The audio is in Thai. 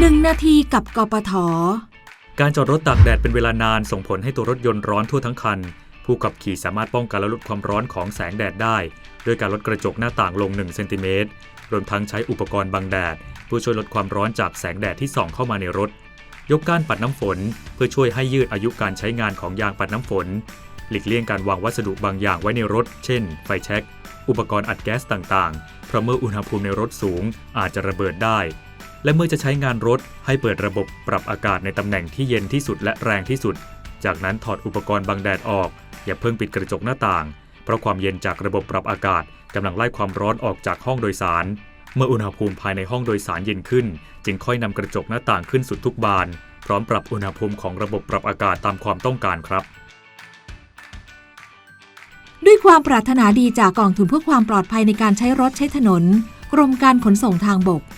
1 นาทีกับกปท การจอดรถตากแดดเป็นเวลานานส่งผลให้ตัวรถยนต์ร้อนทั่วทั้งคัน ผู้ขับขี่สามารถป้องกันและลดความร้อนของแสงแดดได้ ด้วยการลดกระจกหน้าต่างลง1เซนติเมตรรวมทั้งใช้อุปกรณ์บังแดดเพื่อช่วยลดความร้อนจากแสงแดดที่ส่องเข้ามาในรถ ยกก้านปัดน้ำฝน เพื่อช่วยให้ยืดอายุการใช้งานของยางปัดน้ำฝน หลีกเลี่ยงการวางวัสดุบางอย่างไว้ในรถ เช่น ไฟแช็กอุปกรณ์อัดแก๊สต่างๆ เพราะเมื่ออุณหภูมิในรถสูงอาจจะระเบิดได้ และเมื่อจะใช้งานรถให้เปิดระบบปรับอากาศในตำแหน่งที่เย็นที่สุดและแรงที่สุด จากนั้นถอดอุปกรณ์บังแดดออก อย่าเพิ่งปิดกระจกหน้าต่าง เพราะความเย็นจากระบบปรับอากาศกำลังไล่ความร้อนออกจากห้องโดยสาร เมื่ออุณหภูมิภายในห้องโดยสารเย็นขึ้น จึงค่อยนำกระจกหน้าต่างขึ้นสุดทุกบาน พร้อมปรับอุณหภูมิของระบบปรับอากาศตามความต้องการครับด้วยความปรารถนาดีจากกองทุนเพื่อความปลอดภัยในการใช้รถใช้ถนน กรมการขนส่งทางบก